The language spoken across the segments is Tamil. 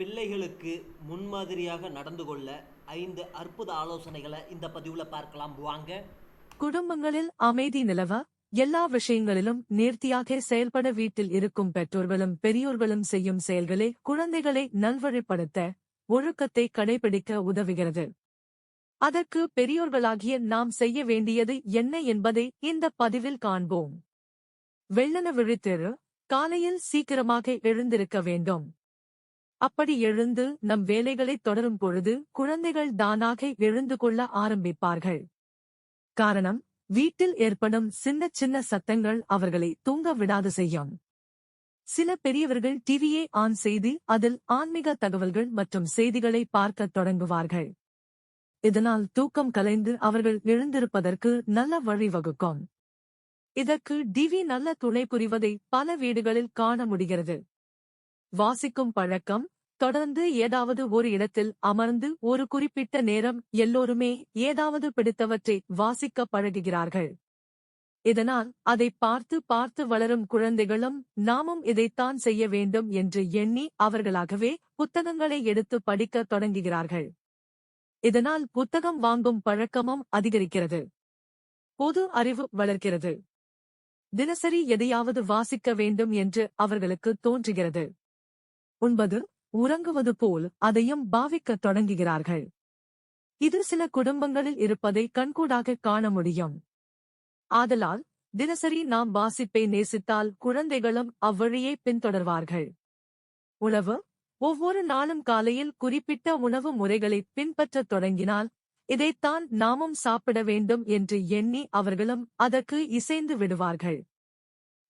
பிள்ளைகளுக்கு முன்மாதிரியாக நடந்து கொள்ள ஐந்து அற்புத ஆலோசனைகளை இந்த பதிவில் பார்க்கலாம். வாங்க. குடும்பங்களில் அமைதி நிலவ எல்லா விஷயங்களிலும் நேர்த்தியாக செயல்பட வீட்டில் இருக்கும் பெற்றோர்களும் பெரியோர்களும் செய்யும் செயல்களே குழந்தைகளை நல்வழிப்படுத்த ஒழுக்கத்தை கடைபிடிக்க உதவுகிறது. அதற்கு பெரியோர்களாகிய நாம் செய்ய வேண்டியது என்ன என்பதை இந்த பதிவில் காண்போம். வெள்ளன விழித்திரு காலையில் சீக்கிரமாக எழுந்திருக்க வேண்டும். அப்படி எழுந்து நம் வேலைகளை தொடரும் பொழுது குழந்தைகள் தானாக எழுந்து கொள்ள ஆரம்பிப்பார்கள். காரணம் வீட்டில் ஏற்படும் சின்ன சின்ன சத்தங்கள் அவர்களை தூங்க விடாது செய்யும். சில பெரியவர்கள் டிவியை ஆன் செய்து அதில் ஆன்மீக தகவல்கள் மற்றும் செய்திகளை பார்க்கத் தொடங்குவார்கள். இதனால் தூக்கம் கலைந்து அவர்கள் எழுந்திருப்பதற்கு நல்ல வழிவகுக்கும் இதற்கு டிவி நல்ல துணை புரிவதை பல வீடுகளில் காண முடிகிறது. வாசிக்கும் பழக்கம் தொடர்ந்து ஏதாவது ஒரு இடத்தில் அமர்ந்து ஒரு குறிப்பிட்ட நேரம் எல்லோருமே ஏதாவது பிடித்தவற்றை வாசிக்க பழகுகிறார்கள். இதனால் அதை பார்த்து பார்த்து வளரும் குழந்தைகளும் நாமும் இதைத்தான் செய்ய வேண்டும் என்று எண்ணி அவர்களாகவே புத்தகங்களை எடுத்து படிக்கத் தொடங்குகிறார்கள். இதனால் புத்தகம் வாங்கும் பழக்கமும் அதிகரிக்கிறது. பொது அறிவு வளர்க்கிறது தினசரி எதையாவது வாசிக்க வேண்டும் என்று அவர்களுக்கு தோன்றுகிறது. உண்பது உறங்குவது போல் அதையும் பாவிக்கத் தொடங்குகிறார்கள். இது சில குடும்பங்களில் இருப்பதை கண்கூடாக காண முடியும். ஆதலால் தினசரி நாம் வாசிப்பை நேசித்தால் குழந்தைகளும் அவ்வழியே பின்தொடர்வார்கள். உணவு ஒவ்வொரு நாளும் காலையில் குறிப்பிட்ட உணவு முறைகளை பின்பற்றத் தொடங்கினால் இதைத்தான் நாமும் சாப்பிட வேண்டும் என்று எண்ணி அவர்களும் அதற்கு இசைந்து விடுவார்கள்.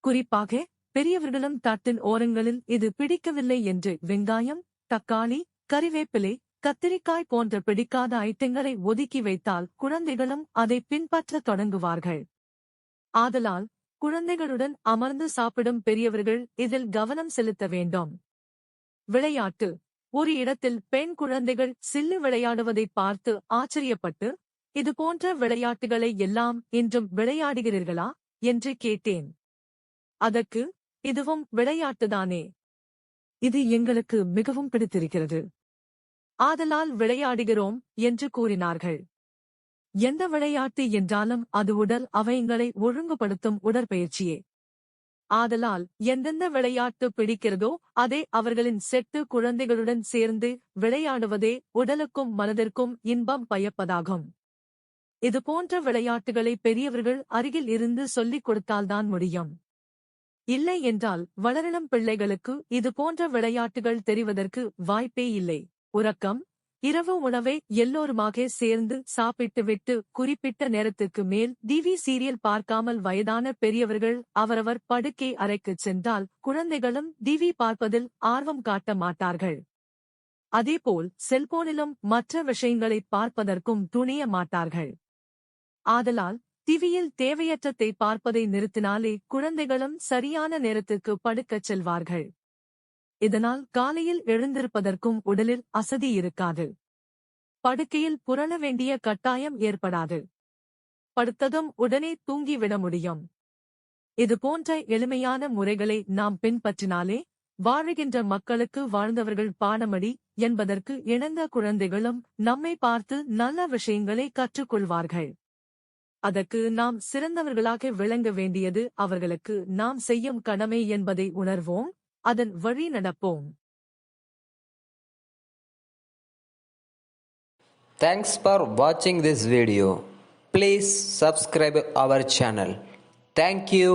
குறிப்பாக பெரியவர்களும் தட்டின் ஓரங்களில் இது பிடிக்கவில்லை என்று வெங்காயம் தக்காளி கறிவேப்பிலை கத்திரிக்காய் போன்ற பிடிக்காத ஐட்டங்களை ஒதுக்கி வைத்தால் குழந்தைகளும் அதை பின்பற்றத் தொடங்குவார்கள். ஆதலால் குழந்தைகளுடன் அமர்ந்து சாப்பிடும் பெரியவர்கள் இதில் கவனம் செலுத்த வேண்டும். விளையாட்டு. ஒரு இடத்தில் பெண் குழந்தைகள் சில்லு விளையாடுவதை பார்த்து ஆச்சரியப்பட்டு இது போன்ற விளையாட்டுகளை எல்லாம் இன்றும் விளையாடுகிறீர்களா? என்று கேட்டேன். அதற்கு இதுவும் விளையாட்டுதானே? இது எங்களுக்கு மிகவும் பிடித்திருக்கிறது. ஆதலால் விளையாடுகிறோம் என்று கூறினார்கள். எந்த விளையாட்டு என்றாலும் அது உடல் அவயங்களை ஒழுங்குபடுத்தும் உடற்பயிற்சியே. ஆதலால் எந்தெந்த விளையாட்டு பிடிக்கிறதோ அதே அவர்களின் செட்டு குழந்தைகளுடன் சேர்ந்து விளையாடுவதே உடலுக்கும் மனதிற்கும் இன்பம் பயப்பதாகும். இதுபோன்ற விளையாட்டுகளை பெரியவர்கள் அருகில் இருந்து சொல்லிக் கொடுத்தால்தான் முடியும். இல்லை என்றால் வளரிளம் பிள்ளைகளுக்கு இது போன்ற விளையாட்டுகள் தெரிவதற்கு வாய்ப்பே இல்லை. உறக்கம் இரவு உணவை எல்லோருமாக சேர்ந்து சாப்பிட்டுவிட்டு குறிப்பிட்ட நேரத்துக்கு மேல் டிவி சீரியல் பார்க்காமல் வயதான பெரியவர்கள் அவரவர் படுக்கை அறைக்குச் சென்றால் குழந்தைகளும் டிவி பார்ப்பதில் ஆர்வம் காட்ட மாட்டார்கள். அதேபோல் செல்போனிலும் மற்ற விஷயங்களைப் பார்ப்பதற்கும் துணிய மாட்டார்கள். ஆதலால் டிவியில் தேவையற்றதை பார்ப்பதை நிறுத்தினாலே குழந்தைகளும் சரியான நேரத்துக்கு படுக்கச் செல்வார்கள். இதனால் காலையில் எழுந்திருப்பதற்கும் உடலில் அசதி இருக்காது. படுக்கையில் புரள வேண்டிய கட்டாயம் ஏற்படாது. படுத்ததும் உடனே தூங்கிவிட முடியும். இது போன்ற எளிமையான முறைகளை நாம் பின்பற்றினாலே வாழுகின்ற மக்களுக்கு வாழ்ந்தவர்கள் பாடமடி என்பதற்கு இணங்க குழந்தைகளும் நம்மை பார்த்து நல்ல விஷயங்களை கற்றுக்கொள்வார்கள். அதற்கு நாம் சிறந்தவர்களாக விளங்க வேண்டியது அவர்களுக்கு நாம் செய்யும் கடமை என்பதை உணர்வோம் அதன் வழி நடப்போம் Thanks for watching this video. Please subscribe our channel. Thank you.